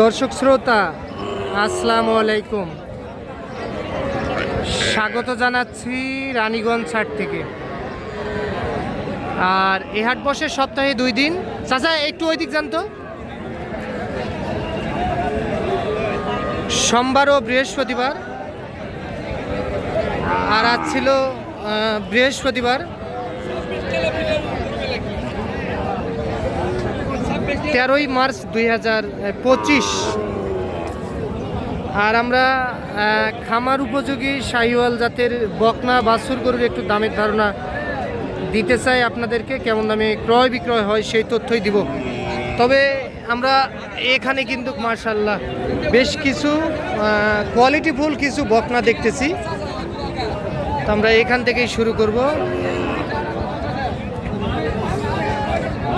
দর্শক শ্রোতা, আসসালামু আলাইকুম। স্বাগত জানাচ্ছি রানীগঞ্জ হাট থেকে। আর এ হাট বসে সপ্তাহে দুই দিন। চাচা, একটু ওই দিক জানতো সোমবার ও বৃহস্পতিবার। আর আজ ছিল বৃহস্পতিবার। তেরোই মার্চ দুই হাজার পঁচিশ। আর আমরা খামার উপযোগী শাহিওয়াল জাতের বকনা বাছুর গরুর একটু দামের ধারণা দিতে চাই আপনাদেরকে, কেমন দামে ক্রয় বিক্রয় হয় সেই তথ্যই দিব। তবে আমরা এখানে কিন্তু মার্শাল্লাহ বেশ কিছু কোয়ালিটিফুল কিছু বকনা দেখতেছি। তো আমরা এখান থেকেই শুরু করব।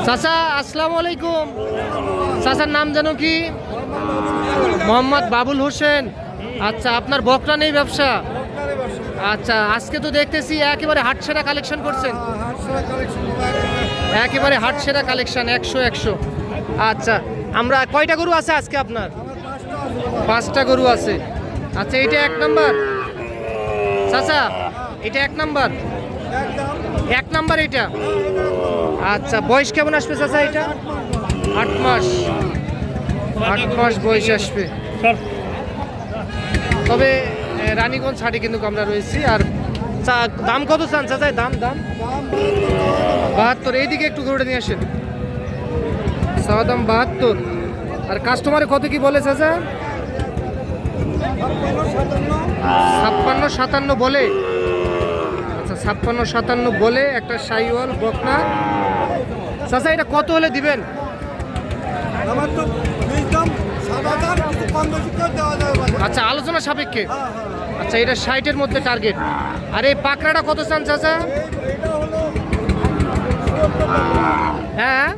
চাচা, আসসালামু আলাইকুম। চাচার নাম জানো কি? মোহাম্মদ বাবুল হোসেন। আচ্ছা আপনার বকরা নেই ব্যবসা? আচ্ছা আজকে তো দেখতেছি একেবারে হাটসেরা কালেকশন করছেন। একেবারে হাটসেরা কালেকশন, একশো একশো। আচ্ছা আমরা কয়টা গরু আছে আজকে আপনার? পাঁচটা গরু আছে। আচ্ছা এটা এক নাম্বার? চাচা, এটা এক নাম্বার? এক নাম্বার এটা। আচ্ছা বয়স কেমন আসবে চাচা এটা? আট মাস। আট মাস বয়স আসবে। তবে রানীগঞ্জ হাটে কিন্তু আমরা রয়েছি। আর চা- দাম কত চান চাচা? দাম দাম? বাহাত্তর। এইদিকে একটু ঘুরে নিয়ে আসেন। চাওয়া দাম বাহাত্তর। আর কাস্টমারে কত কি বলে চাচা? ছাপ্পান্ন সাতান্ন বলে। ছাপ্পান্ন সাতান্ন বলে একটা সাইওয়াল বকনা। চাচা এটা কত হলে দিবেন? আমার তো। আচ্ছা আলোচনা সাপেক্ষে। হ্যাঁ, হ্যাঁ। আচ্ছা এটা ষাটের মধ্যে টার্গেট আর এই পাকড়াটা কত চান চাচা? হ্যাঁ।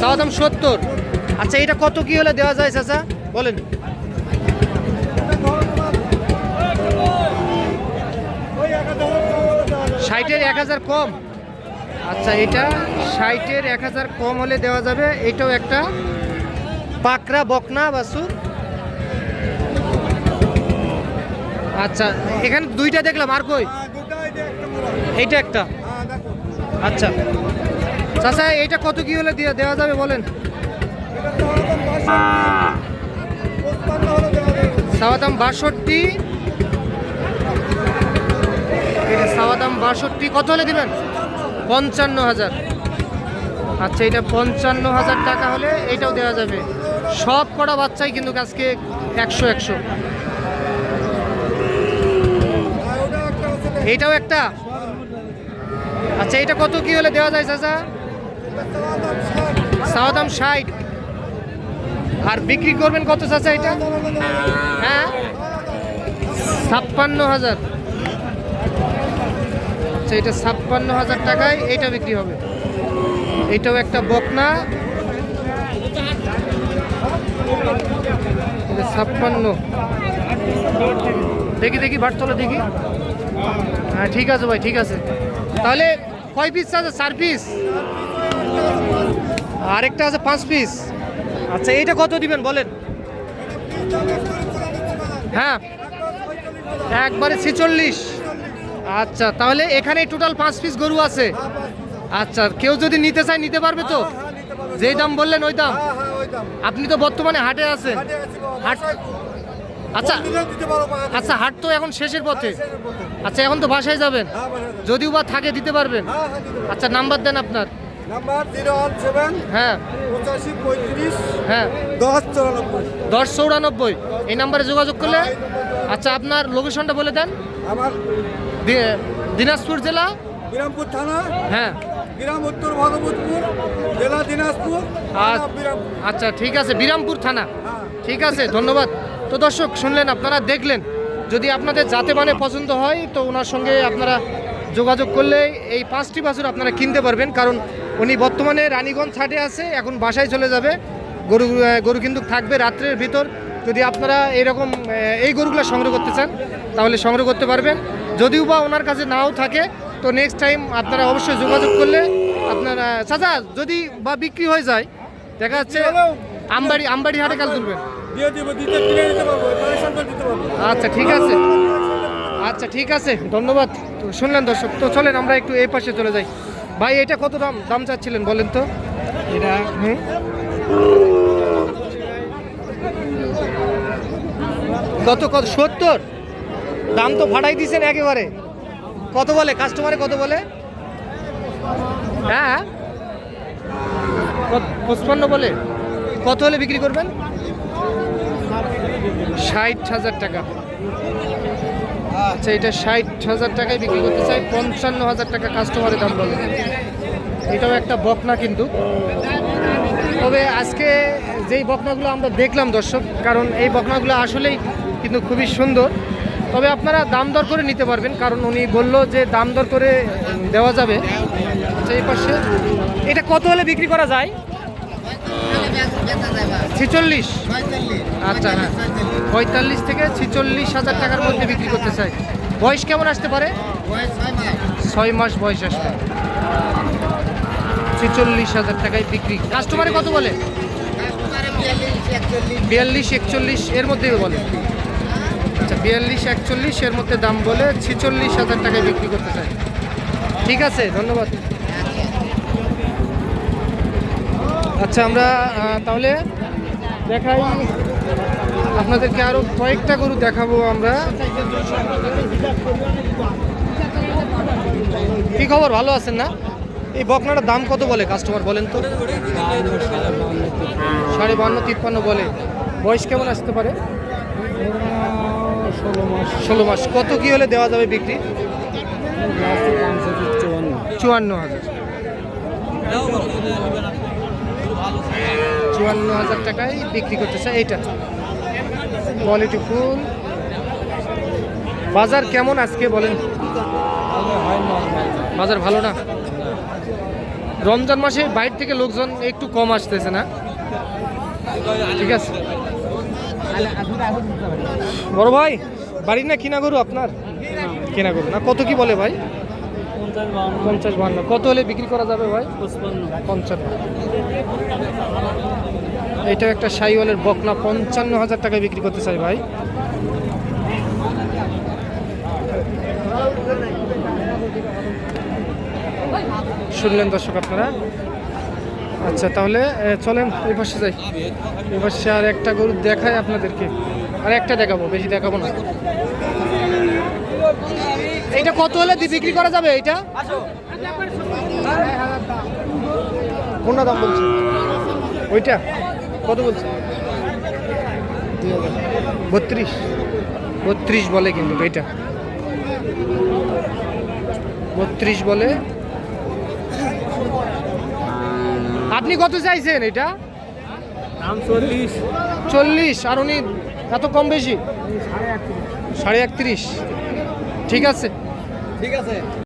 চাওয়া দাম সত্তর। আচ্ছা এটা কত কি হলে দেওয়া যায় চাচা? বলেন ওই এক হাজার কম হলে দেওয়া যাবে। ষাটের এক হাজার কম। আচ্ছা এটা ষাটের এক হাজার কম হলে দেওয়া যাবে। এটাও একটা পাকড়া বকনা বাসুর আচ্ছা এখানে দুইটা দেখলাম। আর কই। এইটা একটা। আচ্ছা। চাচা, এইটা কত কি হলে দেওয়া যাবে বলেন। হলো বাষট্টি। বাষট্টি, কত হলে দিবেন? পঞ্চান্ন হাজার। আচ্ছা এটা পঞ্চান্ন হাজার টাকা হলে এটাও দেওয়া যাবে। সব কটা বাচ্চাই কিন্তু আজকে একশো একশো। এইটাও একটা? আচ্ছা এটা কত কি হলে দেওয়া যায়, চাচা? চাওয়া দাম ষাট। আর বিক্রি করবেন কত, চাচা, এটা। হ্যাঁ? ছাপ্পান্ন হাজার। আচ্ছা এটা ছাপ্পান্ন হাজার টাকায় এইটা বিক্রি হবে। এটাও একটা বকনা। ছাপ্পান্ন। দেখি দেখি বাট চলো দেখি। হ্যাঁ ঠিক আছে ভাই, ঠিক আছে। তাহলে কয় পিস আছে? চার পিস আরেকটা আছে পাঁচ পিস আচ্ছা এইটা কত দিবেন বলেন। হ্যাঁ। একবারে ছেচল্লিশ। আচ্ছা তাহলে এখানে টোটাল পাঁচ পিস গরু আছে। আচ্ছা কেউ যদি নিতে চায় নিতে পারবে তো? হ্যাঁ, হ্যাঁ। যেই দাম বললেন ওই দাম? হ্যাঁ, ওই দাম। আপনি তো বর্তমানে হাটে আছি হাট- আচ্ছা? আচ্ছা হাট তো এখন শেষের পথে। আচ্ছা এখন তো বাসায় যাবেন। যদিও বা থাকে দিতে পারবেন। আচ্ছা নাম্বার দেন আপনার। হ্যাঁ। হ্যাঁ। দশ চৌরানব্বই। এই নাম্বারে যোগাযোগ করলে আচ্ছা আপনার লোকেশনটা বলে দেন। আমার দিনাজপুর জেলা? বিরামপুর থানা। হ্যাঁ। গ্রাম উত্তর ভগবতপুর জেলা দিনাজপুর আচ্ছা। আচ্ছা ঠিক আছে বিরামপুর থানা। হ্যাঁ। ঠিক আছে ধন্যবাদ। তো দর্শক শুনলেন আপনারা দেখলেন। যদি আপনাদের যাতে মানে পছন্দ হয় তো ওনার সঙ্গে আপনারা যোগাযোগ করলে এই পাঁচটি বাছুর আপনারা কিনতে পারবেন। কারণ উনি বর্তমানে রানীগঞ্জ ছাটে আছে এখন বাসায় চলে যাবে। গরু গরু কিন্তু থাকবে রাত্রের ভিতর। যদি আপনারা এরকম এই গরুগুলো সংগ্রহ করতে চান তাহলে সংগ্রহ করতে পারবেন। যদিও বা ওনার কাছে নাও থাকে তো নেক্সট টাইম আপনারা অবশ্যই যোগাযোগ করলে আপনারা চাচা যদি বা বিক্রি হয়ে যায় দেখা যাচ্ছে আমবাড়ি আমবাড়ি হাটে কাল তুলবেন। পারব। আচ্ছা ঠিক আছে। আচ্ছা ঠিক আছে ধন্যবাদ। তো শুনলেন দর্শক তো চলেন আমরা একটু এই পাশে চলে যাই। ভাই এটা কত দাম? দাম চাচ্ছিলেন বলেন তো। এটা হুম? কত কত সত্তর? দাম তো ফাটাই দিছেন একেবারে। কত বলে? কাস্টমারে কত বলে? হ্যাঁ। পঁচপান্ন বলে। কত হলে বিক্রি করবেন? ষাট হাজার টাকা। আচ্ছা এটা ষাট হাজার টাকায় বিক্রি করতে চাই পঞ্চান্ন হাজার টাকা কাস্টমারের দাম বলে। এটাও একটা বকনা কিন্তু। তবে আজকে যেই বকনাগুলো আমরা দেখলাম দর্শক কারণ এই বকনাগুলো আসলেই কিন্তু খুবই সুন্দর। তবে আপনারা দাম দর করে নিতে পারবেন, কারণ উনি বলল যে দাম দর করে দেওয়া যাবে। আচ্ছা এই পাশে। এটা কত হলে বিক্রি করা যায়? ছিচল্লিশ। আচ্ছা হ্যাঁ। পঁয়তাল্লিশ থেকে ছিচল্লিশ হাজার টাকার মধ্যে বিক্রি করতে চাই। বয়স কেমন আসতে পারে? ছয় মাস বয়স আসবে। ছেচল্লিশ হাজার টাকায় বিক্রি। কাস্টমারে কত বলে? বিয়াল্লিশ, একচল্লিশ। এর মধ্যেই বলে। আচ্ছা বিয়াল্লিশ, একচল্লিশ, এর মধ্যে দাম বলে ছেচল্লিশ হাজার টাকায় বিক্রি করতে চাই। ঠিক আছে, ধন্যবাদ। আচ্ছা আমরা তাহলে দেখাই, আপনাদেরকে আরও কয়েকটা গরু দেখাবো আমরা। কি খবর? ভালো আছেন না? এই বকনাটার দাম কত বলে কাস্টমার বলেন তো? সাড়ে বান্ন তিপ্পান্ন বলে। বয়স কেমন আসতে পারে? ষোলো মাস। কত কি হলে দেওয়া যাবে বিক্রি? চুয়ান্ন হাজার। চুয়ান্ন হাজার টাকায় বিক্রি করতে চাই এইটা। Quality full. বাজার কেমন আজকে বলেন? বাজার ভালো না? রমজান মাসে বাইরে থেকে লোকজন একটু কম আসতেছে না? ঠিক আছে। বড় ভাই? বাড়ির না কিনা গরু আপনার? কেনা গরু। না কত কি বলে ভাই? পঞ্চাশ বান্ন। কত হলে বিক্রি করা যাবে ভাই? পঞ্চান্ন। এইটা একটা সাইওয়ালের বকনা পঞ্চান্ন হাজার টাকায় বিক্রি করতে চাই ভাই। শুনলেন দর্শক আপনারা? আচ্ছা তাহলে চলেন এই পাশে যাই। এই পাশে আর একটা গরু দেখায় আপনাদেরকে। আর একটা দেখাবো বেশি দেখাবো না। এইটা কত হলে দি- বিক্রি করা যাবে এইটা? কোনটা দাম বলছে? ওইটা। কত বলছে? বত্রিশ। বত্রিশ বলে কিন্তু এইটা। বত্রিশ বলে। আপনি কত চাইছেন এটা? চল্লিশ। চল্লিশ। আর উনি এত কম বেশি? সাড়ে একত্রিশ। ঠিক আছে। ঠিক আছে?